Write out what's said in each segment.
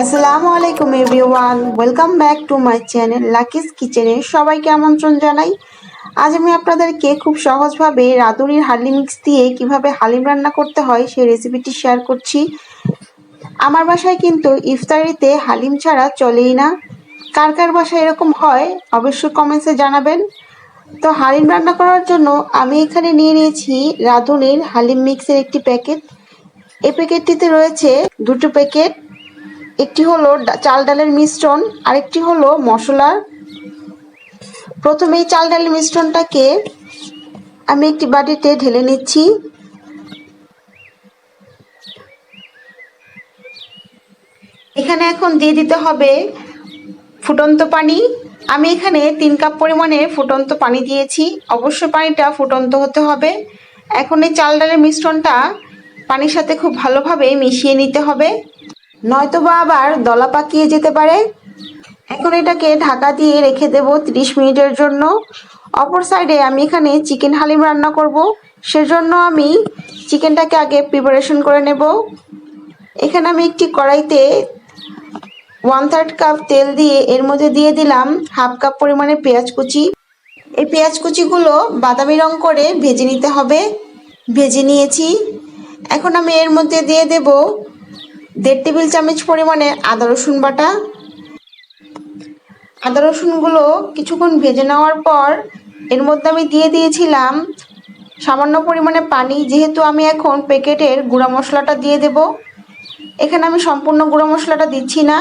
আসসালামু আলাইকুম everyone, welcome back to my channel Lucky's কিচেনে। সবাইকে আমন্ত্রণ জানাই। আজ আমি আপনাদেরকে খুব সহজভাবে রাঁধুনির হালি মিক্স দিয়ে কীভাবে হালিম রান্না করতে হয় সেই রেসিপিটি শেয়ার করছি। আমার বাসায় কিন্তু ইফতারিতে হালিম ছাড়া চলেই না। কার কার বাসায় এরকম হয় অবশ্যই কমেন্টসে জানাবেন। তো হালিম রান্না করার জন্য আমি এখানে নিয়ে নিয়েছি রাঁধুনির হালিম মিক্সের একটি প্যাকেট। এই প্যাকেটটিতে রয়েছে দুটো প্যাকেট, একটি হলো চাল ডালের মিশ্রণ, আরেকটি হলো মশলার প্রথমে চাল ডালের মিশ্রণটাকে আমি একটি বাটিতে ঢেলে নিচ্ছি। এখানে এখন দিয়ে দিতে হবে ফুটন্ত পানি। আমি এখানে তিন কাপ পরিমাণে ফুটন্ত পানি দিয়েছি। অবশ্যই পানিটা ফুটন্ত হতে হবে। এখন এই চাল ডালের মিশ্রণটা পানির সাথে খুব ভালোভাবে মিশিয়ে নিতে হবে। নয়তো বা আবার দলা পাকিয়ে যেতে পারে। এখন এটাকে ঢাকা দিয়ে রেখে দেব 30 মিনিটের জন্য। অপর সাইডে আমি এখানে চিকেন হালিম রান্না করব। সেজন্য আমি চিকেনটাকে আগে প্রিপারেশন করে নেব। এখানে আমি একটি কড়াইতে ওয়ান থার্ড কাপ তেল দিয়ে এর মধ্যে দিয়ে দিলাম হাফ কাপ পরিমাণে পেঁয়াজ কুচি। এই পেঁয়াজ কুচিগুলো বাদামি রং করে ভেজে নিতে হবে। ভেজে নিয়েছি। এখন আমি এর মধ্যে দিয়ে দেব দেড় টেবিল চামচ পরিমাণে আদা রসুন বাটা। আদা রসুনগুলো কিছুক্ষণ ভেজে নেওয়ার পর এর মধ্যে আমি দিয়ে দিয়েছিলাম সামান্য পরিমাণে পানি, যেহেতু আমি এখন প্যাকেটের গুঁড়া মশলাটা দিয়ে দেব। এখানে আমি সম্পূর্ণ গুঁড়ো মশলাটা দিচ্ছি না।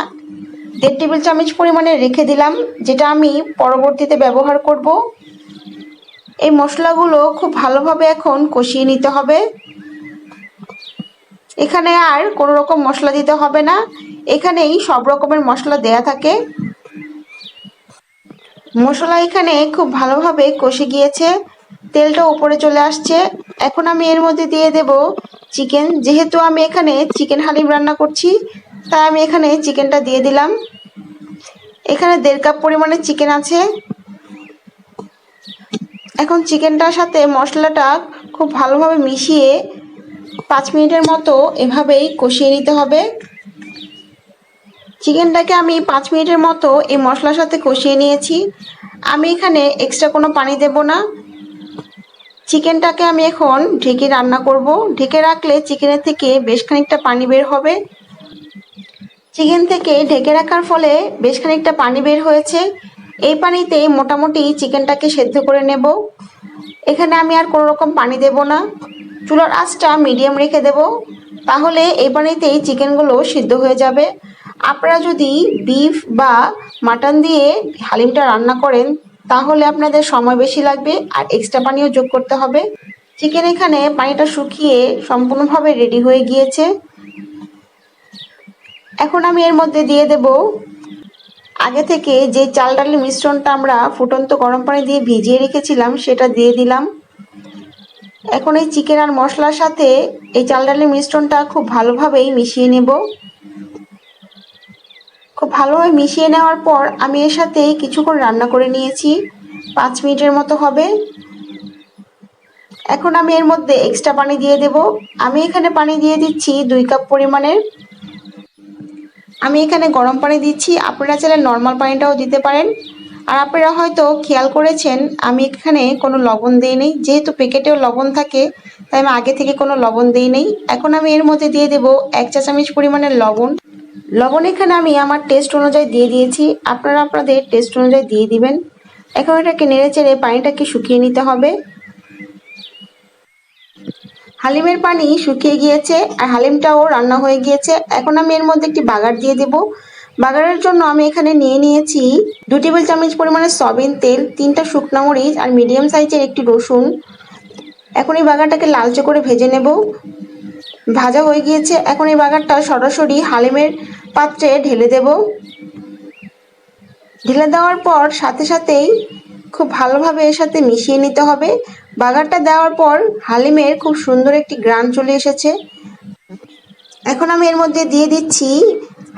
দেড় টেবিল চামচ পরিমাণে রেখে দিলাম, যেটা আমি পরবর্তীতে ব্যবহার করব। এই মশলাগুলো খুব ভালোভাবে এখন কষিয়ে নিতে হবে। এখানে আর কোনো রকম মশলা দিতে হবে না। এখানেই সব রকমের মশলা দেয়া থাকে। মশলা এখানে খুব ভালোভাবে কষে গিয়েছে। তেলটা উপরে চলে আসছে। এখন আমি এর মধ্যে দিয়ে দেব চিকেন। যেহেতু আমি এখানে চিকেন হালিম রান্না করছি তাই আমি এখানে চিকেনটা দিয়ে দিলাম। এখানে দেড় কাপ পরিমাণে চিকেন আছে। এখন চিকেনটার সাথে মশলাটা খুব ভালোভাবে মিশিয়ে পাঁচ মিনিটের মতো এভাবেই কষিয়ে নিতে হবে। চিকেনটাকে আমি পাঁচ মিনিটের মতো এই মশলার সাথে কষিয়ে নিয়েছি। আমি এখানে এক্সট্রা কোনো পানি দেব না। চিকেনটাকে আমি এখন ঢেকে রান্না করব। ঢেকে রাখলে চিকেনের থেকে বেশ খানিকটা পানি বের হবে। চিকেন থেকে ঢেকে রাখার ফলে বেশ খানিকটা পানি বের হয়েছে। এই পানিতে মোটামুটি চিকেনটাকে সেদ্ধ করে নেব। এখানে আমি আর কোনো রকম পানি দেব না। চুলার আঁচটা মিডিয়াম রেখে দেব। তাহলে এই পানিতেই চিকেনগুলো সিদ্ধ হয়ে যাবে। আপনারা যদি বিফ বা মাটন দিয়ে হালিমটা রান্না করেন, তাহলে আপনাদের সময় বেশি লাগবে আর এক্সট্রা পানিও যোগ করতে হবে। চিকেন এখানে পানিটা শুকিয়ে সম্পূর্ণভাবে রেডি হয়ে গিয়েছে। এখন আমি এর মধ্যে দিয়ে দেব। আগে থেকে যে চাল ডালের মিশ্রণটা আমরা ফুটন্ত গরম পানি দিয়ে ভিজিয়ে রেখেছিলাম, সেটা দিয়ে দিলাম। এখন এই চিকেন আর মশলার সাথে এই চাল ডালের মিশ্রণটা খুব ভালোভাবেই মিশিয়ে নেব। খুব ভালোভাবে মিশিয়ে নেওয়ার পর আমি এর সাথে কিছুক্ষণ রান্না করে নিয়েছি। পাঁচ মিনিটের মতো হবে। এখন আমি এর মধ্যে এক্সট্রা পানি দিয়ে দেব। আমি এখানে পানি দিয়ে দিচ্ছি দুই কাপ পরিমাণের আমি এখানে গরম পানি দিচ্ছি। আপনারা চাইলে নর্মাল পানিটাও দিতে পারেন। আর আপনারা হয়তো খেয়াল করেছেন, আমি এখানে কোনো লবণ দিই নেই। যেহেতু প্যাকেটেও লবণ থাকে, তাই আমি আগে থেকে কোনো লবণ দিই নেই। এখন আমি এর মধ্যে দিয়ে দেব এক চা চামচ পরিমাণের লবণ। লবণ এখানে আমি আমার টেস্ট অনুযায়ী দিয়ে দিয়েছি। আপনারা আপনাদের টেস্ট অনুযায়ী দিয়ে দিবেন। এখন এটাকে নেড়ে চেড়ে পানিটাকে শুকিয়ে নিতে হবে। হালিমের পানি শুকিয়ে গিয়েছে আর হালিমটাও রান্না হয়ে গিয়েছে। এখন আমি এর মধ্যে একটি বাগার দিয়ে দেব। বাগারের জন্য আমি এখানে নিয়ে নিয়েছি দু টেবিল চামচ পরিমাণে সয়াবিন তেল, তিনটা শুকনো মরিচ আর মিডিয়াম সাইজের একটি রসুন। এখন এই বাগারটাকে লালচে করে ভেজে নেব। ভাজা হয়ে গিয়েছে। এখন এই বাগারটা সরাসরি হালিমের পাত্রে ঢেলে দেব। ঢেলে দেওয়ার পর সাথে সাথেই খুব ভালোভাবে এর সাথে মিশিয়ে নিতে হবে। বাগারটা দেওয়ার পর হালিমের খুব সুন্দর একটি গ্রান চলে এসেছে। এখন আমি এর মধ্যে দিয়ে দিচ্ছি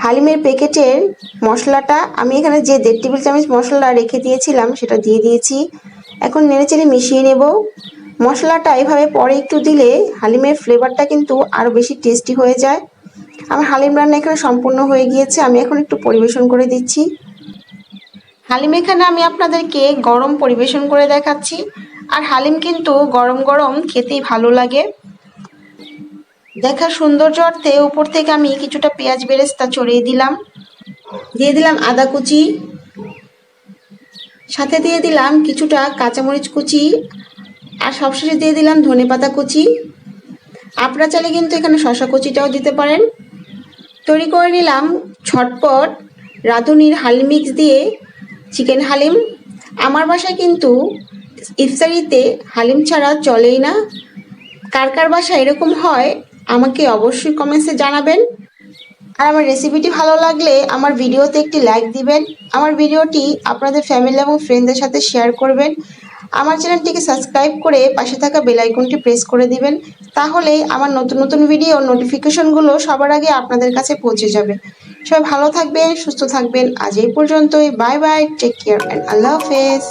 হালিমের প্যাকেটের মশলাটা। আমি এখানে যে দেড় টেবিল চামচ মশলা রেখে দিয়েছিলাম, সেটা দিয়ে দিয়েছি। এখন নেড়েচেড়ে মিশিয়ে নেব। মশলাটা এভাবে পরে একটু দিলে হালিমের ফ্লেভারটা কিন্তু আরও বেশি টেস্টি হয়ে যায়। আমার হালিম রান্না এখানে সম্পূর্ণ হয়ে গিয়েছে, আমি এখন একটু পরিবেশন করে দিচ্ছি। হালিম, এখানে আমি আপনাদেরকে গরম পরিবেশন করে দেখাচ্ছি। আর হালিম কিন্তু গরম গরম খেতেই ভালো লাগে। দেখার সৌন্দর্য অর্থে উপর থেকে আমি কিছুটা পেঁয়াজ বেরেস্তা চড়িয়ে দিলাম। দিয়ে দিলাম আদা কুচি। সাথে দিয়ে দিলাম কিছুটা কাঁচামরিচ কুচি। আর সবশেষে দিয়ে দিলাম ধনে পাতা কুচি। আপনারা চাইলে কিন্তু এখানে শশা কুচিটাও দিতে পারেন। তৈরি করে নিলাম ছটপট রাঁধুনির হালিম মিক্স দিয়ে চিকেন হালিম। আমার বাসায় কিন্তু ইফতারিতে হালিম ছাড়া চলেই না। কার কার বাসা এরকম হয়, আমাকে অবশ্যই কমেন্টসে জানাবেন। আর আমার রেসিপিটি ভালো লাগলে আমার ভিডিওতে একটি লাইক দিবেন। আমার ভিডিওটি আপনাদের ফ্যামিলি এবং ফ্রেন্ডদের সাথে শেয়ার করবেন। আমার চ্যানেলটিকে সাবস্ক্রাইব করে পাশে থাকা বেল আইকনটি প্রেস করে দিবেন। তাহলে আমার নতুন নতুন ভিডিও নোটিফিকেশনগুলো সবার আগে আপনাদের কাছে পৌঁছে যাবে। সবাই ভালো থাকবেন, সুস্থ থাকবেন। আজ এই পর্যন্তই। Bye bye take care and আল্লাহ হাফেজ।